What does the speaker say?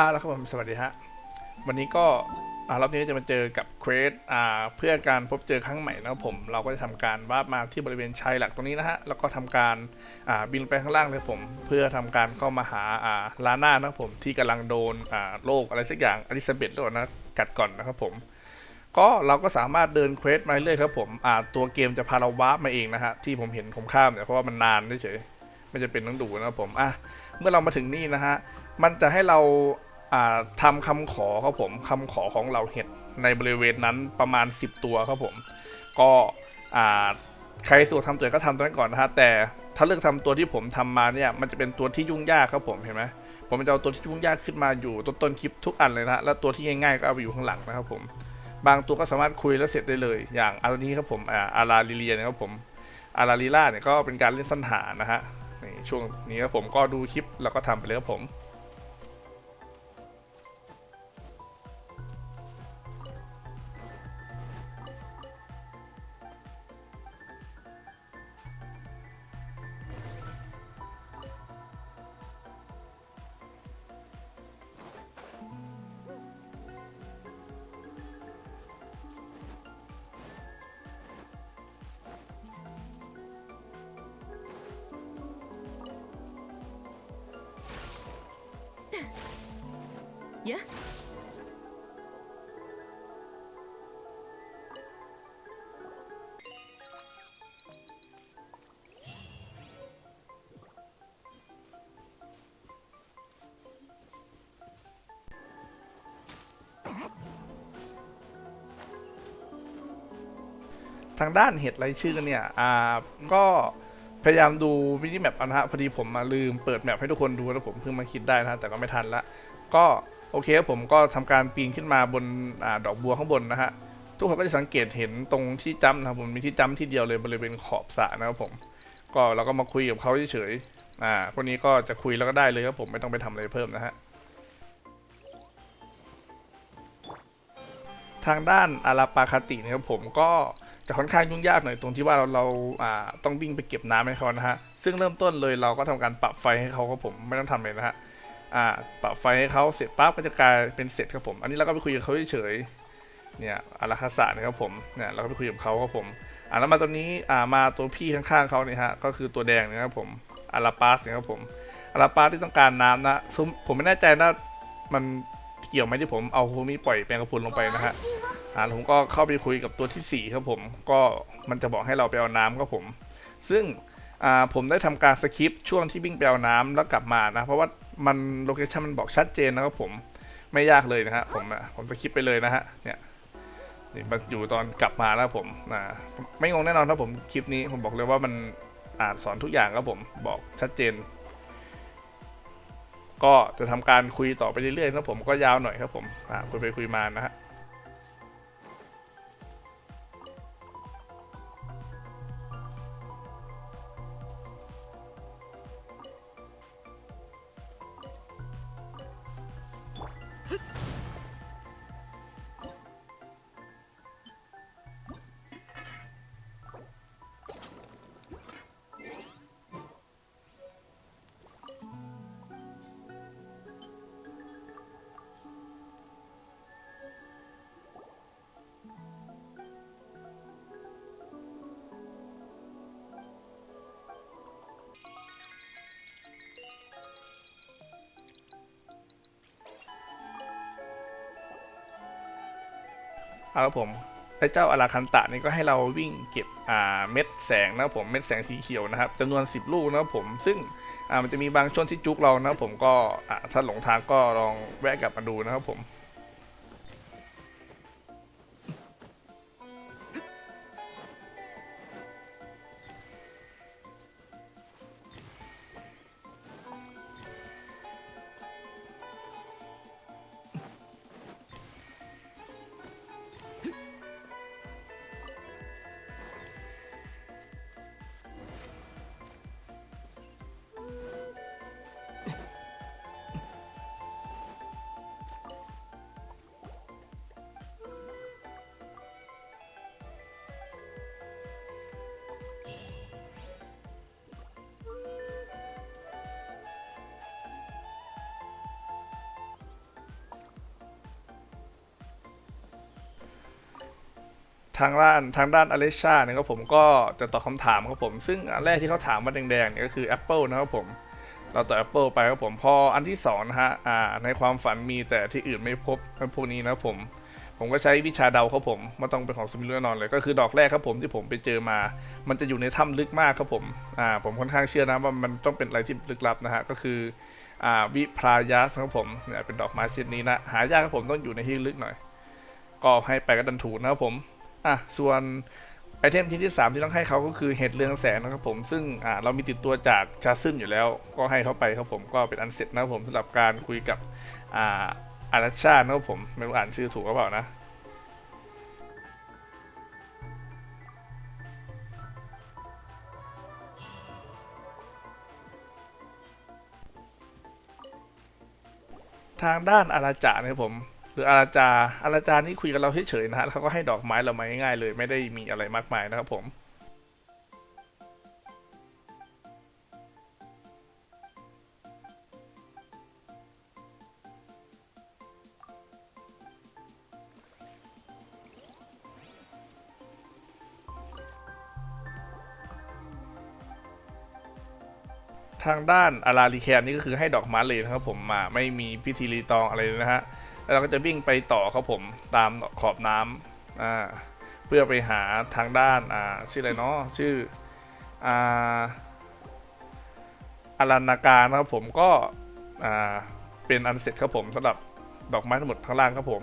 อ่าแล้วครับผมสวัสดีฮะวันนี้ก็อ่ารอบนี้จะมาเจอกับเควสอ่าเพื่อการพบเจอครั้งใหม่นะครับผมเราก็จะทำการวาร์ปมาที่บริเวณชายหลักตรงนี้นะฮะแล้วก็ทำการอ่าบินไปข้างล่างเลยผม เพื่อทำการเข้ามาหาอ่าลาน่านะครับผมที่กำลังโดนอ่าโรคอะไรสักอย่างอลิซาเบธหรือเปล่านะกัดก่อนนะครับผมก็เราก็สามารถเดินเควสมาเรื่อยครับผมอ่าตัวเกมจะพาเราวาร์ปมาเองนะฮะที่ผมเห็นผมข้ามเนี่ยเพราะว่ามันนานเฉยไม่จะเป็นต้องดูนะครับผมอะเมื่อเรามาถึงนี่นะฮะมันจะให้เรา ทำคำขอครับผมคำขอของเราเห็ดในบริเวณนั้นประมาณ 10 ตัวครับผม ก็ใครสะดวกทำตัวก็ทำตัวนั้นก่อนนะฮะแต่ถ้าเลือกทำตัวที่ผมทำมาเนี่ยมันจะเป็นตัวที่ยุ่งยากครับผมเห็นไหมผมจะเอาตัวที่ยุ่งยากขึ้นมาอยู่ต้นต้นๆคลิปทุกอันเลยนะแล้วตัวที่ง่ายๆก็เอาไปอยู่ข้างหลังนะครับผม บางตัวก็สามารถคุยแล้วเสร็จได้เลย อย่างอันนี้ครับผมอ่าอาราลิเลียนะครับผมอาราลิล่าเนี่ยก็เป็นการเล่นสั้นหานะฮะในช่วงนี้ครับผมก็ดูคลิปแล้วก็ทำไปเลยครับผม เยอะทางด้านเห็ดไรชื่อเนี่ย อ่า ก็พยายามดูมินิแมปนะฮะ พอดีผมมาลืมเปิดแมปให้ทุกคนดูแล้วผมเพิ่งมาคิดได้นะ แต่ก็ไม่ทันละ ก็ โอเคครับผมก็ทำการปีนขึ้นมาบนอดอกบัวข้างบนนะฮะทุกคนก็จะสังเกตเห็นตรงที่จ้ำนะครับผมมีที่จ้ำที่เดียวเลยบริเวณขอบสระนะครับผม ก็เราก็มาคุยกับเขาเฉยๆอ่าพวกนี้ก็จะคุยแล้วก็ได้เลยครับผมไม่ต้องไปทำอะไรเพิ่มนะฮะทางด้านอาราปาคาติเนะครับผมก็จะค่อนข้างยุ่งยากหน่อยตรงที่ว่าเราเราอ่าต้องวิ่งไปเก็บน้ำให้เขานะฮะซึ่งเริ่มต้นเลยเราก็ทำการปรับไฟให้เขาครับผมไม่ต้องทำเลยนะฮะ อ่าปรับไฟให้เขาเสร็จปั๊บก็จะกลายเป็นเสร็จครับผม อันนี้เราก็ไปคุยกับเขาเฉยๆเนี่ยอาราคาสะนะครับผมเนี่ยเราก็ไปคุยกับเขาครับผมอ่าแล้วมาตัวนี้อ่ามาตัวพี่ข้างๆเขาเนี่ยฮะก็คือตัวแดงเนะครับผมอาราปาสนะครับผมอาราปาสที่ต้องการน้ำนะผมไม่แน่ใจนะมันเกี่ยวไหมที่ผมเอาโฮมิปล่อยแปลงกระพุนลงไปนะฮะอ่าผมก็เข้าไปคุยกับตัวที่ 4 ครับผม ก็มันจะบอกให้เราไปเอาน้ำครับผม ซึ่งอ่าผมได้ทำการสคริปต์ช่วงที่วิ่งไปเอาน้ำแล้วกลับมานะ เพราะว่า มันโลเคชันมันบอกชัดเจนนะครับผมไม่ยากเลยนะฮะผมอะผมสคริปไปเลยนะฮะเนี่ยนี่มันอยู่ตอนกลับมาแล้วผมอ่าไม่งงแน่นอนถ้าผมคลิปนี้ผมบอกเลยว่ามันอ่านสอนทุกอย่างครับผมบอกชัดเจน ก็จะทำการคุยต่อไปเรื่อยๆนะผมก็ยาวหน่อยครับผมอ่าคุยไปคุยมานะฮะ Huh? เอาครับผมพระเจ้าอาราคันตะนี่ก็ให้เราวิ่งเก็บเม็ดแสงนะครับผมเม็ดแสงสีเขียวนะครับจำนวน 10 ลูกนะครับผมซึ่งมันจะมีบางช่วงที่จุกเรานะครับผมก็ถ้าหลงทางก็ลองแวะกลับมาดูนะครับผม ทางด้านทางด้านอเลชาเนี่ยครับผมก็จะตอบคำถามครับผม ซึ่งอันแรกที่เขาถามมาแดงๆเนี่ยก็คือ Apple นะครับผม เราตอบ Apple ไปครับผม พออันที่สองนะฮะอ่าในความฝันมีแต่ที่อื่นไม่พบพวกนี้นะครับผม ผมก็ใช้วิชาเดาครับผมไม่ต้องเป็นของสมิลแน่นอนเลย ก็คือดอกแรกครับผมที่ผมไปเจอมา มันจะอยู่ในถ้ำลึกมากครับผมอ่าผมค่อนข้างเชื่อนะว่ามันต้องเป็นอะไรที่ลึกลับนะฮะก็คืออ่าวิพรายาสครับผมเนี่ยเป็นดอกไม้ชนิดนี้นะหายากครับผมต้องอยู่ในที่ลึกหน่อยก็ให้ไปก็ดันถูนะครับผม อะส่วนไอเทมชิ้นที่ 3 ที่ต้องให้เขาก็คือเห็ดเรืองแสงนะครับผมซึ่งอ่าเรามีติดตัวจากชาซึมอยู่แล้ว ก็ให้เขาไปครับผมก็เป็นอันเสร็จนะครับผมสำหรับการคุยกับอ่าอาราชานะครับผมไม่รู้อ่านชื่อถูกหรือเปล่านะทางด้านอาราจานะครับผม รืออาราจาอาราจานี่คุยกับเราเฉยๆนะฮะเขาก็ให้ดอกไม้เรามาง่ายๆเลย ไม่ได้มีอะไรมากมายนะครับผมทางด้านอาราลีแคนนี่ก็คือให้ดอกไม้เลยนะครับผมมาไม่มีพิธีรีตองอะไรนะฮะ แล้วเราก็จะวิ่งไปต่อครับผมตามขอบน้ำอ่าเพื่อไปหาทางด้านอ่าชื่ออะไรเนาะชื่ออ่าอารันนาการนะครับผมก็อ่าเป็นอันเสร็จครับผมสำหรับดอกไม้ทั้งหมดข้างล่างครับผม